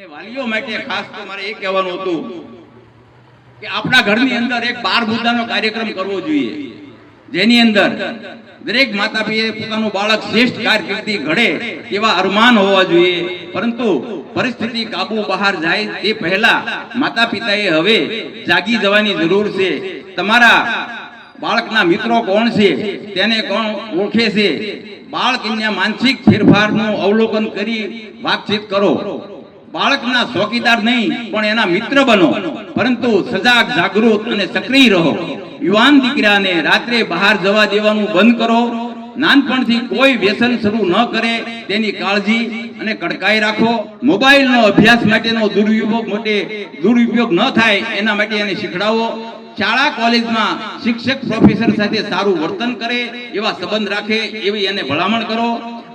અને વાલીઓ માટે ખાસ તો મારે એ કહેવાનું હતું કે આપણા ઘરની અંદર એક બાર મુદ્દાનો કાર્યક્રમ કરવો જોઈએ. જેની અંદર દરેક માતા પિતાએ પોતાનું બાળક શ્રેષ્ઠ કારકિર્દી ઘડે એવા અરમાન હોવા જોઈએ. પરંતુ પરિસ્થિતિ કાબુ બહાર જાય તે પહેલા માતા પિતાએ હવે જાગી જવાની જરૂર છે. તમારા બાળકના મિત્રો કોણ છે? તેને કોણ ઓળખે છે? બાળકના માનસિક ફેરફારનું અવલોકન કરી વાતચીત કરો. બાળકના ચોકીદાર નહીં, પણ એના મિત્ર બનો. પરંતુ સજાગ, જાગૃત અને સક્રિય રહો. યુવાન દીકરાને રાત્રે બહાર જવા દેવાનું બંધ કરો. નાનપણથી કોઈ વ્યસન શરૂ ન કરે. તેની કાળજી અને કડકાઈ રાખો. મોબાઈલનો અભ્યાસ માટેનો દુરુપયોગ માટે દુરુપયોગ ન થાય એના માટે એને શીખડાવો. શાળા, કોલેજમાં શિક્ષક, પ્રોફેસર સાથે સારું વર્તન કરે, એવા સંબંધ રાખે, એવી એને ભલામણ કરો.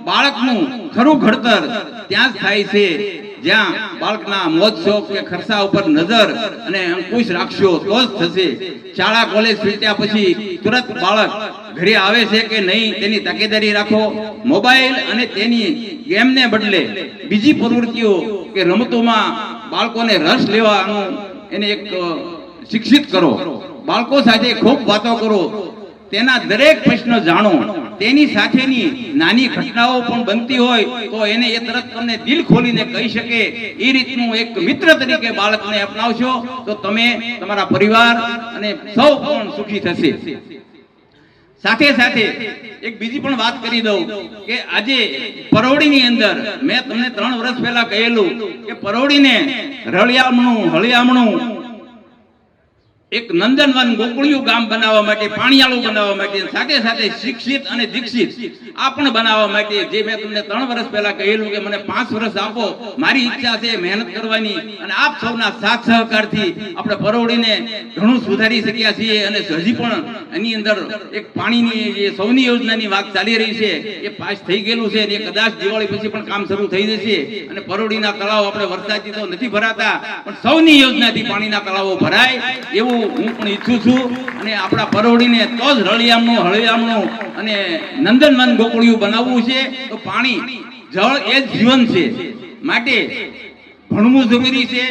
બાળકનું ખરું ઘડતર ત્યાં જ થાય છે. જ્યાં બાળકના મોજ શોખ કે ખર્ચા ઉપર નજર અને અંકુશ રાખશો તો જ થશે. શાળા, કોલેજ છૂટ્યા પછી તુરંત બાળક ઘરે આવે છે કે નહીં તેની તકેદારી રાખો. મોબાઈલ અને તેની ગેમને બદલે બીજી પ્રવૃત્તિઓ કે રમતોમાં બાળકોને રસ લેવાનું એને એક શિક્ષિત કરો. બાળકો સાથે ખૂબ વાતો કરો. તેના દરેક પ્રશ્ન જાણો. તેની સાથેની નાની ઘટનાઓ પણ બનતી હોય તો એને એ તરત તમને દિલ ખોલીને કહી શકે. એ રીતનું એક મિત્ર તરીકે બાળકને અપનાવશો તો તમે તમારા પરિવાર અને સૌ પણ સુખી થશે. સાથે સાથે એક બીજી પણ વાત કરી દઉં કે આજે પરોડીની અંદર મેં તમને ત્રણ વર્ષ પહેલા કહેલું કે પરોડીને રળિયામણું, હળિયામણું એક નંદનવન ગોકુળિયું ગામ બનાવવા માટે, પાણીયાળું બનાવવા માટે, સાથે સાથે શિક્ષિત અને દીક્ષિત આ પણ બનાવવા માટે જે મેં તમને ત્રણ વર્ષ પહેલા કહેલું કે મને પાંચ વર્ષ આપો, મારી ઈચ્છા છે મહેનત કરવાની અને આપ સૌના સાથ સહકારથી આપણે પરોડીને ઘણું સુધારી શક્યા છીએ અને હજી પણ એની અંદર એક પાણીની જે સૌની યોજનાની વાત ચાલી રહી છે, એ પાસ થઈ ગયેલું છે અને કદાચ દિવાળી પછી પણ કામ શરૂ થઈ જશે અને પરોડીના તળાવ આપણે વરસાદથી તો નથી ભરાતા, પણ સૌની યોજનાથી પાણીના તળાવો ભરાય એવું હું પણ ઈચ્છું છું અને આપણા પરોડીને તો જ રળિયામણું, હળિયામણું અને નંદનવન ગોકળિયું બનાવવું છે, તો પાણી, જળ એ જ જીવન છે. માટે ભણવું જરૂરી છે,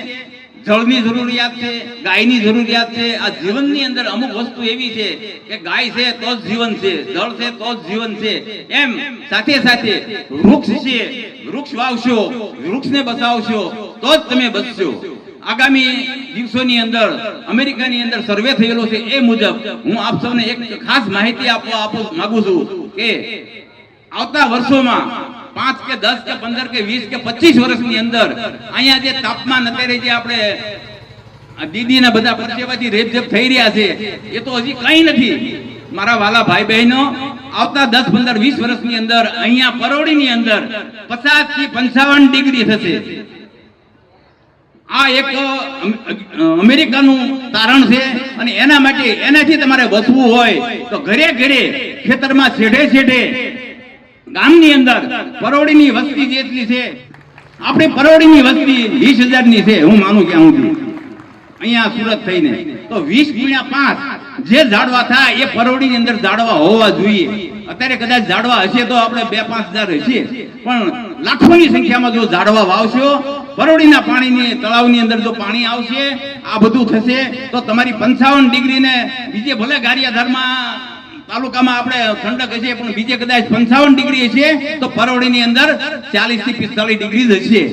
જળની જરૂરિયાત છે, ગાયની જરૂરિયાત છે. આ જીવનની અંદર અમુક વસ્તુ એવી છે કે ગાય છે તો જ જીવન છે, જળ છે તો જ જીવન છે. એમ સાથે સાથે વૃક્ષ છે, વૃક્ષ વાવશો, વૃક્ષને બચાવશો તો જ તમે બચશો. આગામી દિવસોની અંદર અમેરિકાની અંદર સર્વે થયેલો છે એ મુજબ હું આપ સૌને એક ખાસ માહિતી આપવા આપું માંગુ છું કે આવતા વર્ષોમાં પાંચ કે દસ કે પંદર કે વીસ કે પચીસ વર્ષની અંદર અહીંયા જે તાપમાન અત્યારે જે આપણે દીદી દીદીના બધા પરસેવાથી રેપઝેપ થઈ રહ્યા છે, એ તો હજી કંઈ નથી. મારા વાલા ભાઈ બહેનો આવતા દસ, પંદર, વીસ વર્ષની અંદર અહીંયા પરોડીની અંદર પચાસથી પંચાવન ડિગ્રી થશે. આ એક અમેરિકાનું તારણ છે અને એના માટે એનાથી તમારે બચવું હોય તો ઘરે ઘરે ખેતરમાં છેડે છેડે ગામની અંદર પરોડીની વસ્તી જેટલી છે, આપણી પરોડીની વસ્તી વીસ હજારની છે, હું માનું ક્યાં હું અહીંયા સુરત થઈને. તો વીસ ગુણ્યા પાંચ જે ઝાડવા થાય એ પરોળીની અંદર ઝાડવા હોવા જોઈએ. અત્યારે કદાચ ઝાડવા હશે તો આપણે બે પાંચ હજાર હશે. પણ લાખોની સંખ્યામાં જો ઝાડવા વાવશો પરોડીના પાણીની તળાવની અંદર જો પાણી આવશે, આ બધું થશે, તો તમારી પંચાવન ડિગ્રીને બીજે ભલે ગારિયાધારમાં તાલુકામાં આપણે ઠંડક હશે, પણ બીજે કદાચ પંચાવન ડિગ્રી હશે, તો પરોડીની અંદર ચાલીસથી પિસ્તાલીસ ડિગ્રી હશે.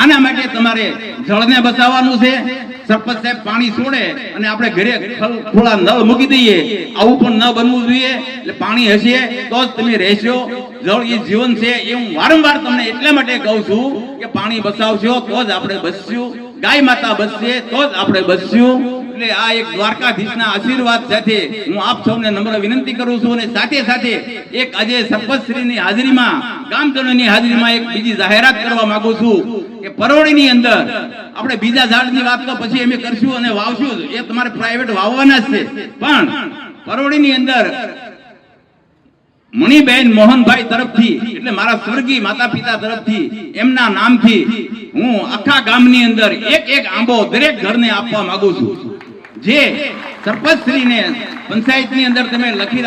આના માટે તમારે જળને બચાવવાનું છે. સરપંચ સાહેબ પાણી છોડે અને આપણે ઘરે થોડા નળ મૂકી દઈએ. આવું પણ ન બનવું જોઈએ. એટલે પાણી હશે તો જ તમે રહેશો. જળ એ જીવન છે એ હું વારંવાર તમને એટલા માટે કહું છું કે પાણી બચાવશો, તો જ આપણે બચશું. ગાય માતા બચશે, તો જ આપણે બચશું. એટલે આ એક દ્વારકાધીશના આશીર્વાદ સાથે હું આપ સૌને નમ્ર વિનંતી કરું છું અને સાથે સાથે એક આજે સરપંચશ્રીની હાજરીમાં, ગામજનોની હાજરીમાં એક બીજી જાહેરાત કરવા માંગુ છું કે પરોડીની અંદર આપણે બીજા ઝાડની વાત તો પછી અમે કરશું અને વાવશું એ તમારે પ્રાઇવેટ વાવવાના જ છે. પણ પરોડીની અંદર મણિબેન મોહનભાઈ તરફથી, એટલે મારા સ્વર્ગી માતા પિતા તરફથી, એમના નામથી હું આખા ગામની અંદર એક એક આંબો દરેક ઘરને આપવા માંગુ છું. જે સરપંચશ્રીને પંચાયતની અંદર તમે લખી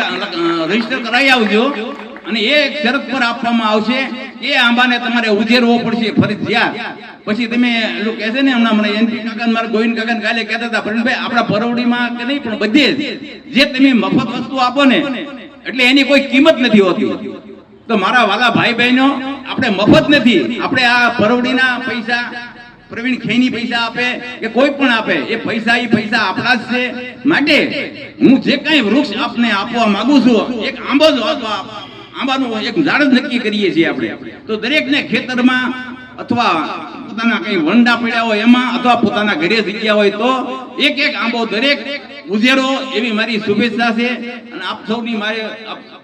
રજિસ્ટર કરાવી આવજો અને એ શરત પર આપવામાં આવશે, એ આંબાને તમારે ઉજેરવો પડશે ફરજિયાત પછી તમે એટલું કહે છે ને હમણાં મને એનપી કાકા મારા ગોવિંદ કાકા કાલે કહેતા હતા પ્રવીણભાઈ આપણા પરવડીમાં કે નહીં, પણ બધે જે તમે મફત વસ્તુ આપો ને એટલે એની કોઈ કિંમત નથી હોતી. તો મારા વાલા ભાઈ બહેનો આપણે મફત નથી. આપણે આ પરવડીના પૈસા, પ્રવીણ ખેની પૈસા આપે કે કોઈ પણ આપે, એ પૈસા એ પૈસા આપણા જ છે. માટે હું જે કાંઈ વૃક્ષ આપને આપવા માંગુ છું, એક આંબો જ આંબાનું એક ઝાડ જ નક્કી કરીએ છીએ આપણે. તો દરેકને ખેતરમાં અથવા પોતાના કઈ વંડા પડ્યા હોય એમાં, અથવા પોતાના ઘરે જગ્યા હોય તો એક એક આંબો દરેક ઉજેરો એવી મારી શુભેચ્છા છે અને આપ સૌની મારે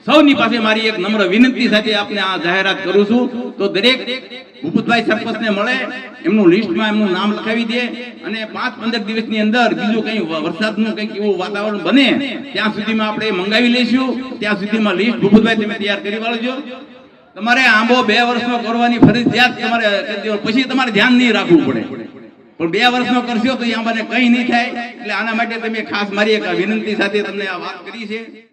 સૌની પાસે મારી એક નમ્ર વિનંતી સાથે આપને આ જાહેરાત કરું છું. તો દરેક ભૂપતભાઈ સરપંચને મળે, એમનું લિસ્ટમાં એમનું નામ લખાવી દે અને પાંચ પંદર દિવસની અંદર બીજું કંઈ વરસાદનું કંઈક એવું વાતાવરણ બને, ત્યાં સુધીમાં આપણે મંગાવી લઈશું. ત્યાં સુધીમાં લિસ્ટ ભૂપતભાઈ તમે તૈયાર કરી વાળજો. તમારે આંબો બે વર્ષનો કરવાની ફરજિયાત તમારે પછી તમારે ધ્યાન નહીં રાખવું પડે. પણ બે વર્ષનો કરશો તો એ આંબાને કંઈ નહીં થાય. એટલે આના માટે તમે ખાસ મારી એક વિનંતી સાથે તમને આ વાત કરી છે.